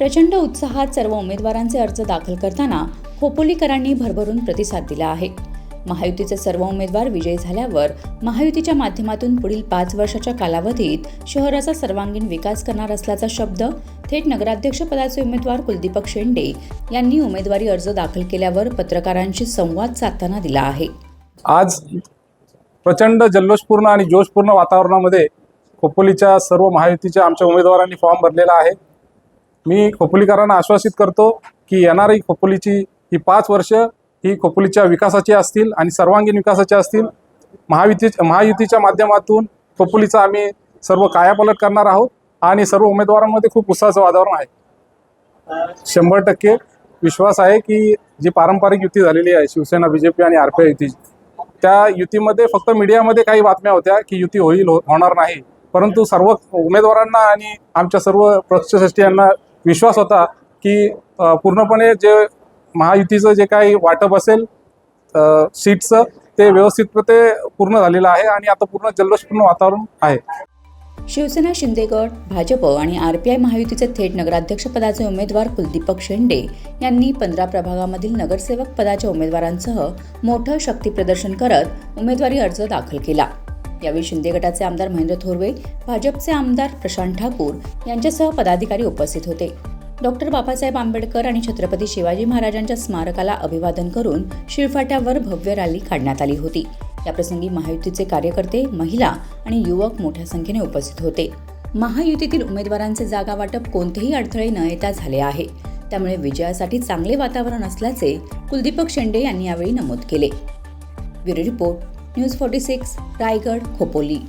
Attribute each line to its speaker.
Speaker 1: प्रचंड उत्साहात सर्व उमेदवारांचे अर्ज दाखल करताना खोपोलीकरांनी भरभरून प्रतिसाद दिला आहे. महायुतीचे सर्व उमेदवार विजयी झाल्यावर महायुतीच्या माध्यमातून पुढील पाच वर्षाच्या कालावधीत शहराचा सर्वांगीण विकास करणार असल्याचा शब्द थेट नगराध्यक्षपदाचे उमेदवार कुलदीपक शेंडे यांनी उमेदवारी अर्ज दाखल केल्यावर पत्रकारांशी संवाद साधताना दिला आहे.
Speaker 2: आज प्रचंड जल्लोषपूर्ण आणि जोशपूर्ण वातावरणामध्ये खोपोलीच्या सर्व महायुतीच्या आमच्या उमेदवारांनी फॉर्म भरलेला आहे. मी खोपोलीकरांना आश्वासित करतो की येणारी खोपोलीची ही पाच वर्ष ही खोपोलीच्या विकासाची असतील आणि सर्वांगीण विकासाची असतील महायुती महायुतीच्या माध्यमातून खोपोलीचा आम्ही सर्व कायापालट करणार आहोत आणि सर्व उमेदवारांमध्ये खूप उत्साहाचं वातावरण आहे. शंभर टक्के विश्वास आहे की जी पारंपरिक युती झालेली आहे शिवसेना बी जे पी आणि आर पी आय युती त्या युतीमध्ये फक्त मीडियामध्ये काही बातम्या होत्या की युती होईल होणार नाही. परंतु सर्व उमेदवारांना आणि आमच्या सर्व पक्षश्रेष्ठी यांना विश्वास होता की पूर्णपणे जे महायुतीचं जे काही वाटप असेल सीटचं ते व्यवस्थितपणे पूर्ण झालेलं आहे आणि आता पूर्ण जल्लोषपूर्ण वातावरण आहे.
Speaker 1: शिवसेना शिंदेगड भाजप आणि आर पी आय महायुतीचे थेट नगराध्यक्षपदाचे उमेदवार कुलदीपक शेंडे यांनी पंधरा प्रभागामधील नगरसेवक पदाच्या उमेदवारांसह मोठं शक्तीप्रदर्शन करत उमेदवारी अर्ज दाखल केला. यावेळी शिंदे गटाचे आमदार महेंद्र थोरवे भाजपचे आमदार प्रशांत ठाकूर यांच्यासह पदाधिकारी उपस्थित होते. डॉक्टर बाबासाहेब आंबेडकर आणि छत्रपती शिवाजी महाराजांच्या स्मारकाला अभिवादन करून शिरफाट्यावर भव्य रॅली काढण्यात आली होती. याप्रसंगी महायुतीचे कार्यकर्ते महिला आणि युवक मोठ्या संख्येने उपस्थित होते. महायुतीतील उमेदवारांचे जागा वाटप कोणतेही अडथळे न येता झाले आहे. त्यामुळे विजयासाठी चांगले वातावरण असल्याचे कुलदीपक शेंडे यांनी यावेळी नमूद केले. Bureau report. news forty six Raigad Khopoli